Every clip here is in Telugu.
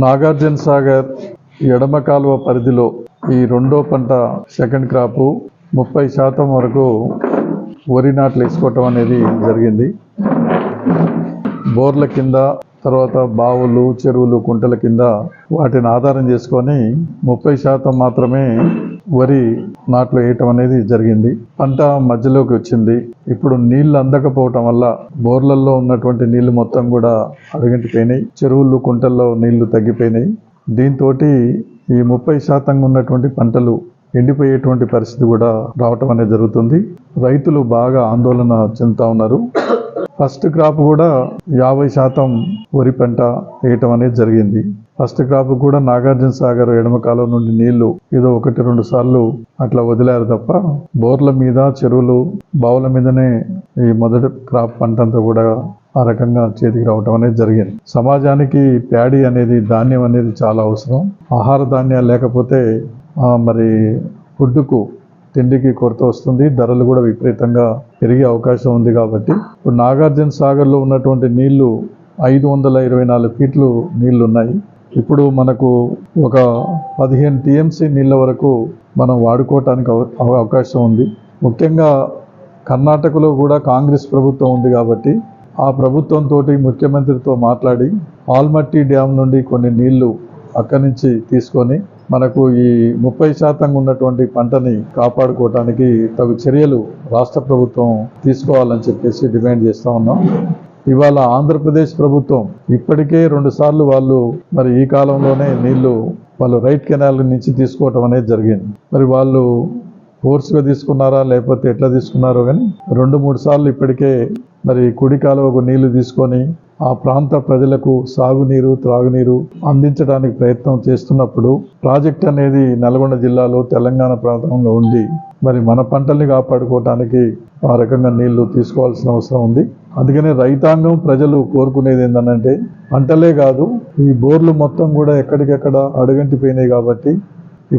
నాగార్జున సాగర్ ఎడమ కాలువ పరిధిలో ఈ రెండో పంట సెకండ్ క్రాపు ముప్పై శాతం వరకు వరి నాట్లు వేసుకోవటం అనేది జరిగింది. బోర్ల కింద తర్వాత బావులు చెరువులు కుంటల కింద వాటిని ఆధారం చేసుకొని ముప్పై శాతం మాత్రమే వరి నాట్లు వేయటం అనేది జరిగింది. పంట మధ్యలోకి వచ్చింది. ఇప్పుడు నీళ్ళు అందకపోవటం వల్ల బోర్లలో ఉన్నటువంటి నీళ్ళు మొత్తం కూడా అడుగంటిపోయినాయి చెరువులు కుంటల్లో నీళ్ళు తగ్గిపోయినాయి. దీంతో ఈ ముప్పై శాతంగా ఉన్నటువంటి పంటలు ఎండిపోయేటువంటి పరిస్థితి కూడా రావటం అనేది జరుగుతుంది. రైతులు బాగా ఆందోళన చెందుతా ఉన్నారు. ఫస్ట్ క్రాప్ కూడా యాభై శాతం వరి పంట వేయటం అనేది జరిగింది. ఫస్ట్ క్రాప్ కూడా నాగార్జున సాగర్ ఎడమ కాలం నుండి నీళ్ళు ఏదో ఒకటి రెండు సార్లు అట్లా వదిలారు తప్ప బోర్ల మీద చెరువులు బావుల మీదనే ఈ మొదటి క్రాప్ పంట అంతా కూడా ఆ రకంగా చేతికి రావటం అనేది జరిగింది. సమాజానికి ప్యాడీ అనేది ధాన్యం అనేది చాలా అవసరం. ఆహార ధాన్యాలు లేకపోతే మరి ఫుడ్కు తిండికి కొరత వస్తుంది. ధరలు కూడా విపరీతంగా పెరిగే అవకాశం ఉంది కాబట్టి. ఇప్పుడు నాగార్జున సాగర్లో ఉన్నటువంటి నీళ్ళు ఐదు వందల ఇరవై నాలుగు ఫీట్లు నీళ్ళు ఉన్నాయి ఇప్పుడు మనకు ఒక పదిహేను టీఎంసీ నీళ్ళ వరకు మనం వాడుకోవటానికి అవ- అవకాశం ఉంది. ముఖ్యంగా కర్ణాటకలో కూడా కాంగ్రెస్ ప్రభుత్వం ఉంది కాబట్టి ఆ ప్రభుత్వంతో ముఖ్యమంత్రితో మాట్లాడి ఆల్మట్టి డ్యామ్ నుండి కొన్ని నీళ్ళు అక్కడి నుంచి తీసుకొని మనకు ఈ ముప్పై శాతం ఉన్నటువంటి పంటని కాపాడుకోవటానికి తగు చర్యలు రాష్ట్ర ప్రభుత్వం తీసుకోవాలని చెప్పేసి డిమాండ్ చేస్తా ఉన్నాం. ఇవాళ ఆంధ్రప్రదేశ్ ప్రభుత్వం ఇప్పటికే రెండు సార్లు వాళ్ళు మరి ఈ కాలంలోనే నీళ్ళు వాళ్ళు రైట్ కెనాల్ నుంచి తీసుకోవటం అనేది జరిగింది. మరి వాళ్ళు ఫోర్స్గా తీసుకున్నారా లేకపోతే ఎట్లా తీసుకున్నారో కానీ రెండు మూడు సార్లు ఇప్పటికే మరి కుడి కాలువకు నీళ్ళు తీసుకొని ఆ ప్రాంత ప్రజలకు సాగునీరు త్రాగునీరు అందించడానికి ప్రయత్నం చేస్తున్నప్పుడు ప్రాజెక్ట్ అనేది నల్గొండ జిల్లాలో తెలంగాణ ప్రాంతంలో ఉంది మరి మన పంటల్ని కాపాడుకోవటానికి ఆ రకంగా నీళ్ళు తీసుకోవాల్సిన అవసరం ఉంది. అందుకనే రైతాంగం ప్రజలు కోరుకునేది ఏంటంటే పంటలే కాదు ఈ బోర్లు మొత్తం కూడా ఎక్కడికెక్కడ అడుగంటిపోయినాయి కాబట్టి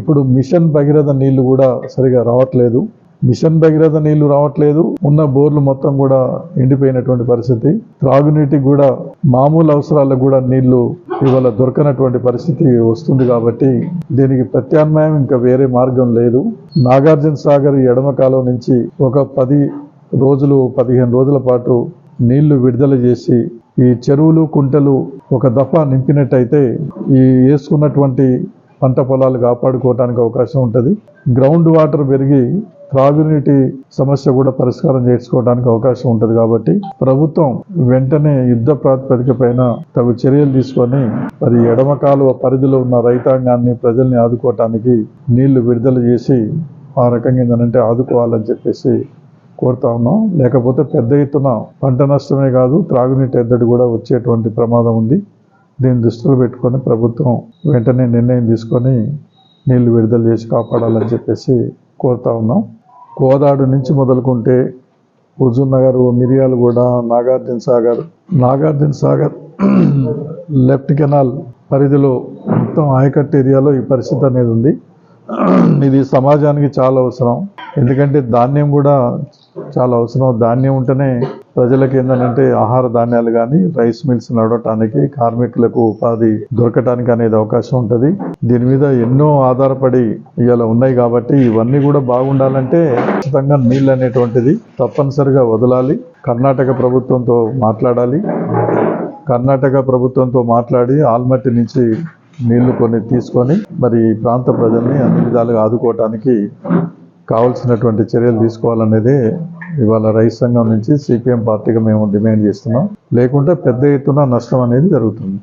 ఇప్పుడు మిషన్ భగీరథ నీళ్ళు కూడా సరిగా రావట్లేదు. మిషన్ భగీరథ నీళ్ళు రావట్లేదు. ఉన్న బోర్లు మొత్తం కూడా ఎండిపోయినటువంటి పరిస్థితి. త్రాగునీటికి కూడా మామూలు అవసరాలకు కూడా నీళ్ళు ఇవాళ దొరకనటువంటి పరిస్థితి వస్తుంది కాబట్టి దీనికి ప్రత్యామ్నాయం ఇంకా వేరే మార్గం లేదు. నాగార్జున సాగర్ ఎడమ కాలం నుంచి ఒక పది రోజులు పదిహేను రోజుల పాటు నీళ్ళు విడుదల చేసి ఈ చెరువులు కుంటలు ఒక దఫా నింపినట్టయితే ఈ వేసుకున్నటువంటి పంట పొలాలు కాపాడుకోవడానికి అవకాశం ఉంటుంది. గ్రౌండ్ వాటర్ పెరిగి త్రాగునీటి సమస్య కూడా పరిష్కారం చేసుకోవడానికి అవకాశం ఉంటుంది కాబట్టి ప్రభుత్వం వెంటనే యుద్ధ ప్రాతిపదిక పైన తగు చర్యలు తీసుకొని మరి ఎడమ కాలువ పరిధిలో ఉన్న రైతాంగాన్ని ప్రజల్ని ఆదుకోవటానికి నీళ్ళు విడుదల చేసి ఆ రకంగా ఏంటంటే ఆదుకోవాలని చెప్పేసి కోరుతా ఉన్నాం. లేకపోతే పెద్ద ఎత్తున పంట నష్టమే కాదు త్రాగునీటి ఎద్దడి కూడా వచ్చేటువంటి ప్రమాదం ఉంది. దీన్ని దృష్టిలో పెట్టుకొని ప్రభుత్వం వెంటనే నిర్ణయం తీసుకొని నీళ్ళు విడుదల చేసి కాపాడాలని చెప్పేసి కోరుతా ఉన్నాం. కోదాడు నుంచి మొదలుకుంటే హుజూర్ నగర్ మిరియాలగూడ నాగార్జున సాగర్ నాగార్జున సాగర్ లెఫ్ట్ కెనాల్ పరిధిలో మొత్తం ఆయకట్టు ఏరియాలో ఈ పరిస్థితి అనేది ఉంది. ఇది సమాజానికి చాలా అవసరం. ఎందుకంటే ధాన్యం కూడా చాలా అవసరం. ధాన్యం ఉంటేనే ప్రజలకు ఏంటంటే ఆహార ధాన్యాలు కానీ రైస్ మిల్స్ నడవటానికి కార్మికులకు ఉపాధి దొరకటానికి అనేది అవకాశం ఉంటుంది. దీని మీద ఎన్నో ఆధారపడి ఇవాళ ఉన్నాయి కాబట్టి ఇవన్నీ కూడా బాగుండాలంటే ఖచ్చితంగా నీళ్ళు అనేటువంటిది తప్పనిసరిగా వదలాలి. కర్ణాటక ప్రభుత్వంతో మాట్లాడాలి. కర్ణాటక ప్రభుత్వంతో మాట్లాడి ఆల్మట్టి నుంచి నీళ్ళు కొన్ని తీసుకొని మరి ఈ ప్రాంత ప్రజల్ని అన్ని విధాలుగా ఆదుకోవటానికి కావాల్సినటువంటి చర్యలు తీసుకోవాలనేదే ఇవాళ రైతు సంఘం నుంచి సిపిఎం పార్టీగా మేము డిమాండ్ చేస్తున్నాం. లేకుంటే పెద్ద ఎత్తున నష్టం అనేది జరుగుతుంది.